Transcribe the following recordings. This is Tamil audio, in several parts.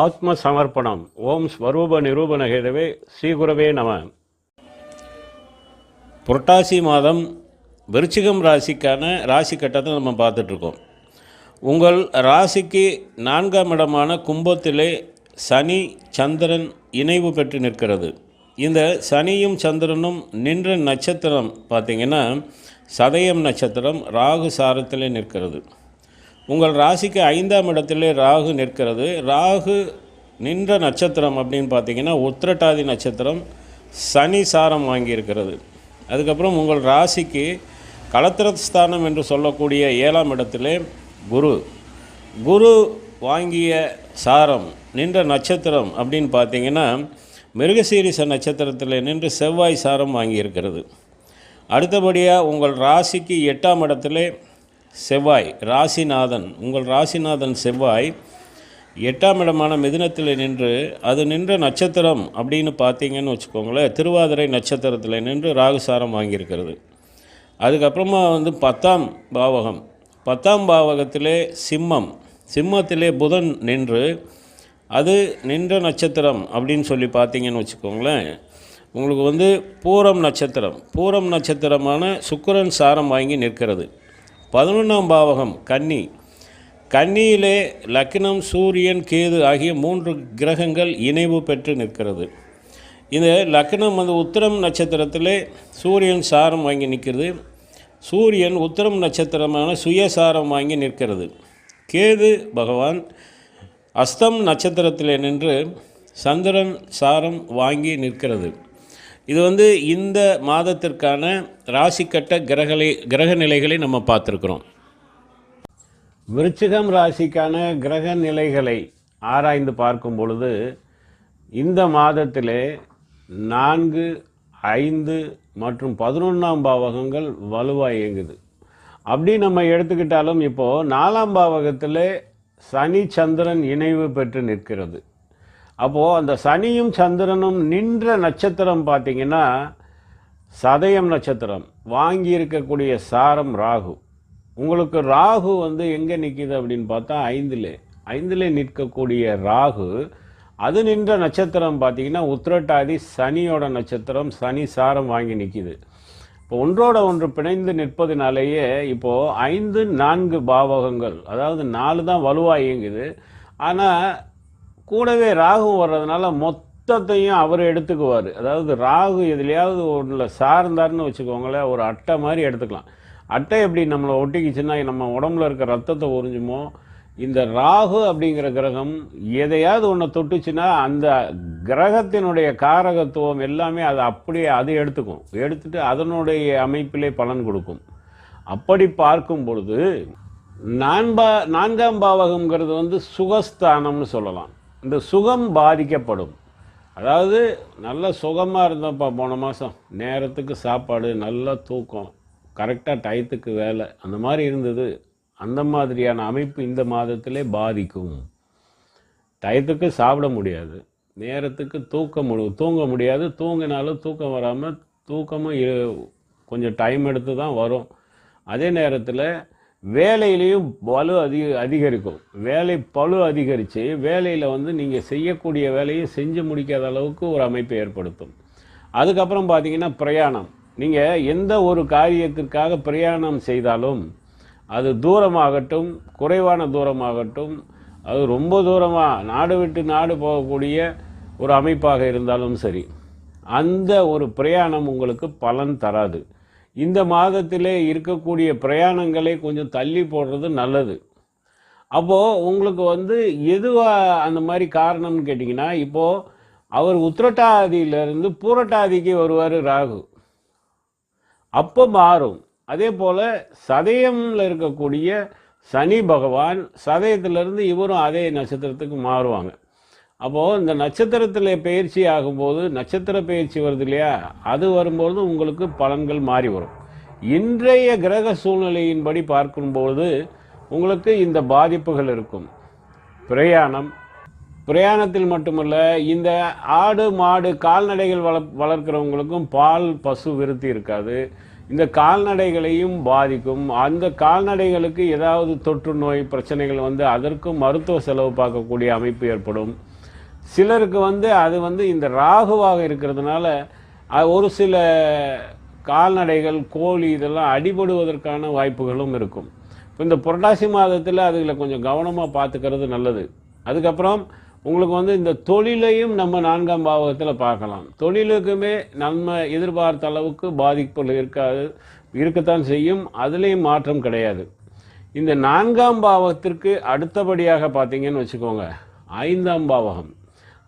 ஆத்ம சமர்ப்பணம் ஓம் ஸ்வரூப நிரூபண ஹேதவே ஸ்ரீகுரவே நம. புரட்டாசி மாதம் விருச்சிகம் ராசிக்கான ராசி கட்டத்தை நம்ம பார்த்துட்ருக்கோம். உங்கள் ராசிக்கு நான்காம் இடமான கும்பத்திலே சனி சந்திரன் இணைவு பெற்று நிற்கிறது. இந்த சனியும் சந்திரனும் நின்ற நட்சத்திரம் பார்த்திங்கன்னா சதயம் நட்சத்திரம் ராகு சாரத்திலே நிற்கிறது. உங்கள் ராசிக்கு ஐந்தாம் இடத்திலே ராகு நிற்கிறது. ராகு நின்ற நட்சத்திரம் அப்படின்னு பார்த்தீங்கன்னா உத்திரட்டாதி நட்சத்திரம் சனி சாரம் வாங்கியிருக்கிறது. அதுக்கப்புறம் உங்கள் ராசிக்கு கலத்திரஸ்தானம் என்று சொல்லக்கூடிய ஏழாம் இடத்திலே குரு. குரு வாங்கிய சாரம் நின்ற நட்சத்திரம் அப்படின்னு பார்த்தீங்கன்னா மிருகசீரிச நட்சத்திரத்தில் நின்று செவ்வாய் சாரம் வாங்கியிருக்கிறது. அடுத்தபடியாக உங்கள் ராசிக்கு எட்டாம் இடத்திலே செவ்வாய் ராசிநாதன். உங்கள் ராசிநாதன் செவ்வாய் எட்டாம் இடமான மிதுனத்தில் நின்று அது நின்ற நட்சத்திரம் அப்படின்னு பார்த்தீங்கன்னு வச்சுக்கோங்களேன் திருவாதிரை நட்சத்திரத்தில் நின்று ராகுசாரம் வாங்கியிருக்கிறது. அதுக்கப்புறமா வந்து பத்தாம் பாவகம். பத்தாம் பாவகத்திலே சிம்மம். சிம்மத்திலே புதன் நின்று அது நின்ற நட்சத்திரம் அப்படின்னு சொல்லி பார்த்தீங்கன்னு வச்சுக்கோங்களேன் உங்களுக்கு வந்து பூரம் நட்சத்திரம். பூரம் நட்சத்திரமான சுக்கரன் சாரம் வாங்கி நிற்கிறது. பதினொன்றாம் பாவகம் கன்னி. கன்னியிலே லக்னம் சூரியன் கேது ஆகிய மூன்று கிரகங்கள் இணைவு பெற்று நிற்கிறது. இந்த லக்னம் வந்து உத்திரம் நட்சத்திரத்திலே சூரியன் சாரம் வாங்கி நிற்கிறது. சூரியன் உத்திரம் நட்சத்திரமான சுயசாரம் வாங்கி நிற்கிறது. கேது பகவான் அஸ்தம் நட்சத்திரத்தில் நின்று சந்திரன் சாரம் வாங்கி நிற்கிறது. இது வந்து இந்த மாதத்திற்கான ராசிக்கட்ட கிரகலை கிரக நிலைகளை நம்ம பார்த்துருக்குறோம். விருச்சிகம் ராசிக்கான கிரக நிலைகளை ஆராய்ந்து பார்க்கும் பொழுது இந்த மாதத்திலே நான்கு ஐந்து மற்றும் பதினொன்றாம் பாவகங்கள் வலுவாக இயங்குது. அப்படி நம்ம எடுத்துக்கிட்டாலும் இப்போது நாலாம் பாவகத்தில் சனி சந்திரன் இணைவு பெற்று நிற்கிறது. அப்போது அந்த சனியும் சந்திரனும் நின்ற நட்சத்திரம் பார்த்திங்கன்னா சதயம் நட்சத்திரம். வாங்கி இருக்கக்கூடிய சாரம் ராகு. உங்களுக்கு ராகு வந்து எங்கே நிற்கிது அப்படின்னு பார்த்தா ஐந்தில். ஐந்தில் நிற்கக்கூடிய ராகு அது நின்ற நட்சத்திரம் பார்த்தீங்கன்னா உத்திரட்டாதி சனியோட நட்சத்திரம் சனி சாரம் வாங்கி நிற்கிது இப்போ ஒன்றோட ஒன்று பிணைந்து நிற்பதினாலேயே இப்போது ஐந்து நான்கு பாவகங்கள் அதாவது நாலு தான் வலுவாக இயங்குது. ஆனால் கூடவே ராகு வர்றதுனால மொத்தத்தையும் அவர் எடுத்துக்குவார். அதாவது ராகு எதுலையாவது ஒன்றில் சார்ந்தார்னு வச்சுக்கோங்களேன் ஒரு அட்டை மாதிரி எடுத்துக்கலாம். அட்டை எப்படி நம்மளை ஒட்டிக்கிச்சுன்னா நம்ம உடம்புல இருக்க ரத்தத்தை உறிஞ்சுமோ இந்த ராகு அப்படிங்கிற கிரகம் எதையாவது ஒன்று தொட்டுச்சுன்னா அந்த கிரகத்தினுடைய காரகத்துவம் எல்லாமே அது அப்படியே அது எடுத்துக்கும். எடுத்துட்டு அதனுடைய அமைப்பிலே பலன் கொடுக்கும். அப்படி பார்க்கும் பொழுது நான்பா நான்காம் பாவகம்ங்கிறது வந்து சுகஸ்தானம்னு சொல்லலாம். இந்த சுகம் பாதிக்கப்படும். அதாவது நல்ல சுகமாக இருந்தோம்ப்பா போன மாதம் நேரத்துக்கு சாப்பாடு நல்ல தூக்கம் கரெக்டாக டயத்துக்கு வேலை அந்த மாதிரி இருந்தது. அந்த மாதிரியான அமைப்பு இந்த மாதத்திலே பாதிக்கும். டயத்துக்கு சாப்பிட முடியாது. நேரத்துக்கு தூக்க முடி தூங்க முடியாது. தூங்கினாலும் தூக்கம் வராமல் தூக்கமும் கொஞ்சம் டைம் எடுத்து தான் வரும். அதே நேரத்தில் வேலையிலையும் பலு அதிக அதிகரிக்கும். வேலை பலு அதிகரித்து வேலையில் வந்து நீங்கள் செய்யக்கூடிய வேலையை செஞ்சு முடிக்காத அளவுக்கு ஒரு அமைப்பை ஏற்படுத்தும். அதுக்கப்புறம் பார்த்தீங்கன்னா பிரயாணம். நீங்கள் எந்த ஒரு காரியத்திற்காக பிரயாணம் செய்தாலும் அது தூரமாகட்டும் குறைவான தூரமாகட்டும் அது ரொம்ப தூரமாக நாடு விட்டு நாடு போகக்கூடிய ஒரு அமைப்பாக இருந்தாலும் சரி அந்த ஒரு பிரயாணம் உங்களுக்கு பலன் தராது. இந்த மாதத்திலே இருக்கக்கூடிய பிரயாணங்களை கொஞ்சம் தள்ளி போடுறது நல்லது. அப்போது உங்களுக்கு வந்து எதுவாக அந்த மாதிரி காரணம்னு கேட்டிங்கன்னா இப்போது அவர் உத்திரட்டாதியிலிருந்து பூரட்டாதிக்கு வருவார் ராகு. அப்போ மாறும். அதே போல் சதயம்ல இருக்கக்கூடிய சனி பகவான் சதயத்திலிருந்து இவரும் அதே நட்சத்திரத்துக்கு மாறுவாங்க. அப்போது இந்த நட்சத்திரத்தில் பயிற்சி ஆகும்போது நட்சத்திர பயிற்சி வருது இல்லையா? அது வரும்பொழுது உங்களுக்கு பலன்கள் மாறி வரும். இன்றைய கிரக சூழ்நிலையின்படி பார்க்கும்போது உங்களுக்கு இந்த பாதிப்புகள் இருக்கும். பிரயாணம். பிரயாணத்தில் மட்டுமல்ல இந்த ஆடு மாடு கால்நடைகள் வள வளர்க்குறவங்களுக்கும் பால் பசு விருத்தி இருக்காது. இந்த கால்நடைகளையும் பாதிக்கும். அந்த கால்நடைகளுக்கு ஏதாவது தொற்று நோய் பிரச்சனைகள் வந்து அதற்கும் மருத்துவ செலவு பார்க்கக்கூடிய அமைப்பு ஏற்படும். சிலருக்கு வந்து அது வந்து இந்த ராகுவாக இருக்கிறதுனால ஒரு சில கால்நடைகள் கோழி இதெல்லாம் அடிபடுவதற்கான வாய்ப்புகளும் இருக்கும். இப்போ இந்த புரட்டாசி மாதத்தில் அதுகளை கொஞ்சம் கவனமாக பார்த்துக்கிறது நல்லது. அதுக்கப்புறம் உங்களுக்கு வந்து இந்த தொழிலையும் நம்ம நான்காம் பாவகத்தில் பார்க்கலாம். தொழிலுக்குமே நம்ம எதிர்பார்த்த அளவுக்கு பாதிப்புகள் இருக்காது இருக்கத்தான் செய்யும். அதுலேயும் மாற்றம் கிடையாது. இந்த நான்காம் பாவத்திற்கு அடுத்தபடியாக பார்த்தீங்கன்னு வச்சுக்கோங்க ஐந்தாம் பாவகம்.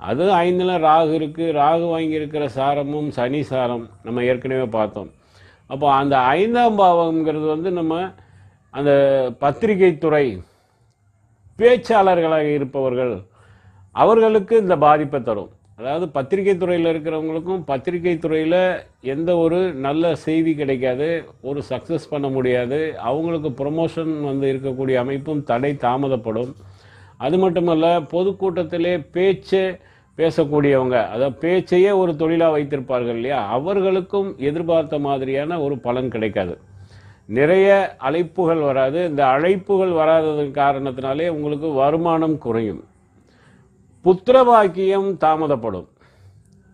அது ஐந்தில் ராகு இருக்குது ராகு வாங்கியிருக்கிற சாரமும் சனி சாரம் நம்ம ஏற்கனவே பார்த்தோம். அப்போ அந்த ஐந்தாம் பாவம்ங்கிறது வந்து நம்ம அந்த பத்திரிகை துறை பேச்சாளர்களாக இருப்பவர்கள் அவர்களுக்கு இந்த பாதிப்பை தரும். அதாவது பத்திரிகை துறையில் இருக்கிறவங்களுக்கும் பத்திரிகை துறையில் எந்த ஒரு நல்ல செய்தி கிடைக்காது ஒரு சக்ஸஸ் பண்ண முடியாது. அவங்களுக்கு ப்ரொமோஷன் வந்து இருக்கக்கூடிய அமைப்பும் தடை தாமதப்படும். அது மட்டுமல்ல பொதுக்கூட்டத்திலே பேச்சு பேசக்கூடியவங்க அதாவது பேச்சையே ஒரு தொழிலாக வைத்திருப்பார்கள் இல்லையா? அவர்களுக்கும் எதிர்பார்த்த மாதிரியான ஒரு பலன் கிடைக்காது. நிறைய அழைப்புகள் வராது. இந்த அழைப்புகள் வராததன் காரணத்தினாலே உங்களுக்கு வருமானம் குறையும். புத்திரவாக்கியம் தாமதப்படும்.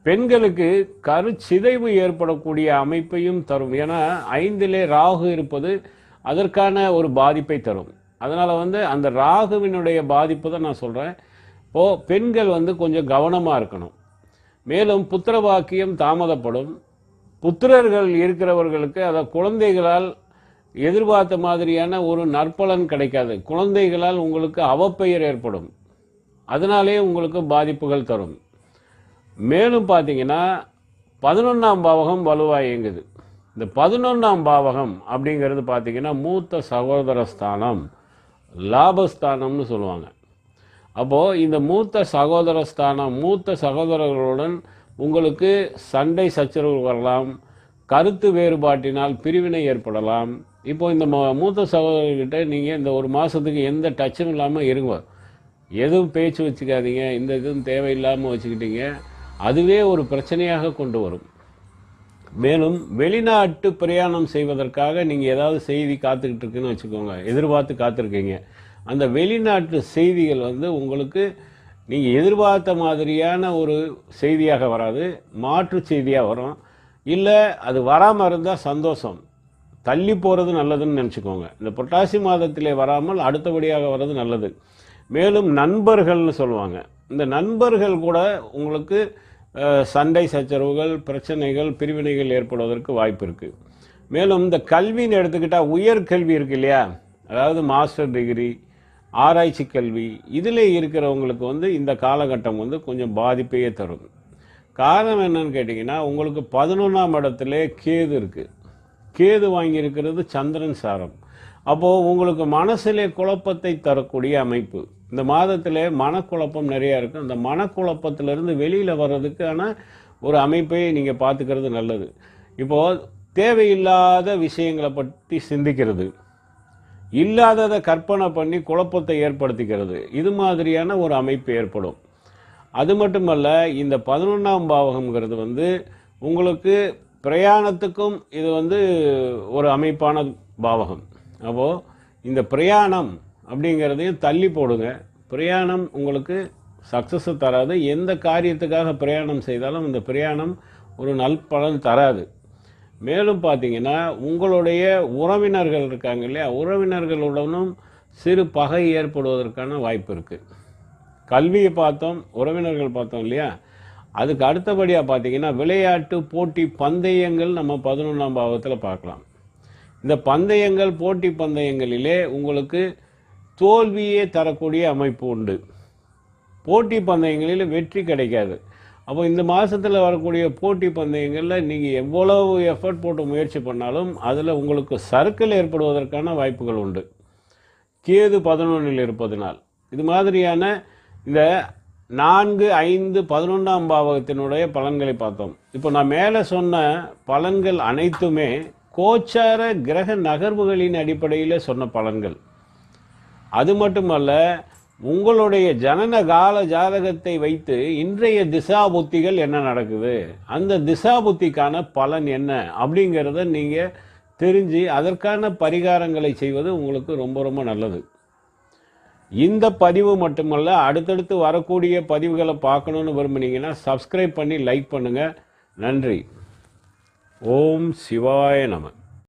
பெண்களுக்கு கருச்சிதைவு ஏற்படக்கூடிய அமைப்பையும் தரும். ஏன்னா ஐந்திலே ராகு இருப்பது அதற்கான ஒரு பாதிப்பை தரும். அதனால் வந்து அந்த ராகுவினுடைய பாதிப்பு தான் நான் சொல்கிறேன் இப்போது பெண்கள் வந்து கொஞ்சம் கவனமாக இருக்கணும். மேலும் புத்திர வாக்கியம் தாமதப்படும். புத்திரர்கள் இருக்கிறவர்களுக்கு அதை குழந்தைகளால் எதிர்பார்த்த மாதிரியான ஒரு நற்பலன் கிடைக்காது. குழந்தைகளால் உங்களுக்கு அவப்பெயர் ஏற்படும். அதனாலே உங்களுக்கு பாதிப்புகள் தரும். மேலும் பார்த்தீங்கன்னா பதினொன்றாம் பாவகம் வலுவாக இயங்குது. இந்த பதினொன்றாம் பாவகம் அப்படிங்கிறது பார்த்தீங்கன்னா மூத்த சகோதர ஸ்தானம் லாபஸ்தானம்னு சொல்லுவாங்க. அப்போது இந்த மூத்த சகோதர ஸ்தானம் மூத்த சகோதரர்களுடன் உங்களுக்கு சண்டை சச்சரவு வரலாம் கருத்து வேறுபாட்டினால் பிரிவினை ஏற்படலாம். இப்போ இந்த மூத்த சகோதரர்கிட்ட நீங்கள் இந்த ஒரு மாதத்துக்கு எந்த டச்சும் இல்லாமல் இருங்க. எதுவும் பேச்சு வச்சுக்காதீங்க இந்த இதுவும் தேவையில்லாமல் வச்சுக்கிட்டீங்க. அதுவே ஒரு பிரச்சனையாக கொண்டு வரும். மேலும் வெளிநாட்டு பிரயாணம் செய்வதற்காக நீங்கள் ஏதாவது செய்தி காத்துக்கிட்டு இருக்குன்னு வச்சுக்கோங்க. எதிர்பார்த்து காத்திருக்கீங்க. அந்த வெளிநாட்டு செய்திகள் வந்து உங்களுக்கு நீங்கள் எதிர்பார்த்த மாதிரியான ஒரு செய்தியாக வராது. மாற்று செய்தியாக வரும். இல்லை அது வராமல் இருந்தால் சந்தோஷம். தள்ளி போகிறது நல்லதுன்னு நினச்சிக்கோங்க. இந்த புரட்டாசி மாதத்திலே வராமல் அடுத்தபடியாக வர்றது நல்லது. மேலும் நண்பர்கள்னு சொல்லுவாங்க. இந்த நண்பர்கள் கூட உங்களுக்கு சண்டை சச்சரவுகள் பிரச்சனைகள் பிரிவினைகள் ஏற்படுவதற்கு வாய்ப்பு இருக்குது மேலும் இந்த கல்வின்னு எடுத்துக்கிட்டால் உயர்கல்வி இருக்கு இல்லையா? அதாவது மாஸ்டர் டிகிரி ஆராய்ச்சி கல்வி இதில் இருக்கிறவங்களுக்கு வந்து இந்த காலகட்டம் வந்து கொஞ்சம் பாதிப்பையே தரும். காரணம் என்னன்னு கேட்டிங்கன்னா உங்களுக்கு பதினொன்றாம் இடத்துல கேது இருக்குது கேது வாங்கியிருக்கிறது சந்திரன் சாரம். அப்போது உங்களுக்கு மனசிலே குழப்பத்தை தரக்கூடிய அமைப்பு. இந்த மாதத்தில் மனக்குழப்பம் நிறையா இருக்கும் அந்த மனக்குழப்பத்திலிருந்து வெளியில் வர்றதுக்கான ஒரு அமைப்பை நீங்கள் பார்த்துக்கிறது நல்லது. இப்போது தேவையில்லாத விஷயங்களை பற்றி சிந்திக்கிறது. இல்லாததை கற்பனை பண்ணி குழப்பத்தை ஏற்படுத்திக்கிறது. இது மாதிரியான ஒரு அமைப்பு ஏற்படும். அது மட்டுமல்ல இந்த பதினொன்றாம் பாவகம்ங்கிறது வந்து உங்களுக்கு பிரயாணத்துக்கும் இது வந்து ஒரு அமைப்பான பாவகம். அப்போது இந்த பிரயாணம் அப்படிங்கிறதையும் தள்ளி போடுங்க. பிரயாணம் உங்களுக்கு சக்ஸஸை தராது. எந்த காரியத்துக்காக பிரயாணம் செய்தாலும் இந்த பிரயாணம் ஒரு நல்பலன் தராது. மேலும் பார்த்தீங்கன்னா உங்களுடைய உறவினர்கள் இருக்காங்க இல்லையா? உறவினர்களுடனும் சிறு பகை ஏற்படுவதற்கான வாய்ப்பு இருக்குது கல்வியை பார்த்தோம் உறவினர்கள் பார்த்தோம் இல்லையா? அதுக்கு அடுத்தபடியாக பார்த்தீங்கன்னா விளையாட்டு போட்டி பந்தயங்கள் நம்ம பதினொன்றாம் பாவத்தில் பார்க்கலாம். இந்த பந்தயங்கள் போட்டி பந்தயங்களிலே உங்களுக்கு தோல்வியே தரக்கூடிய அமைப்பு உண்டு. போட்டி பந்தயங்களில் வெற்றி கிடைக்காது. அப்போ இந்த மாதத்தில் வரக்கூடிய போட்டி பந்தயங்களில் நீங்கள் எவ்வளவு எஃபர்ட் போட்டு முயற்சி பண்ணாலும் அதில் உங்களுக்கு சர்க்கிள் ஏற்படுவதற்கான வாய்ப்புகள் உண்டு. கேது பதினொன்றில் இருப்பதனால். இது மாதிரியான இந்த நான்கு ஐந்து பதினொன்றாம் பாவகத்தினுடைய பலன்களை பார்த்தோம். இப்போ நான் மேலே சொன்ன பலன்கள் அனைத்துமே கோச்சார கிரக நகர்வுகளின் அடிப்படையில் சொன்ன பலன்கள். அது மட்டுமல்ல உங்களுடைய ஜனன கால ஜாதகத்தை வைத்து இன்றைய திசா புத்திகள் என்ன நடக்குது? அந்த திசா புத்திக்கான பலன் என்ன? அப்படிங்கிறத நீங்கள் தெரிஞ்சு அதற்கான பரிகாரங்களை செய்வது உங்களுக்கு ரொம்ப ரொம்ப நல்லது. இந்த பதிவு மட்டுமல்ல அடுத்தடுத்து வரக்கூடிய பதிவுகளை பார்க்கணுன்னு விரும்புனீங்கன்னா சப்ஸ்கிரைப் பண்ணி லைக் பண்ணுங்கள் நன்றி. ஓம் சிவாய நமன்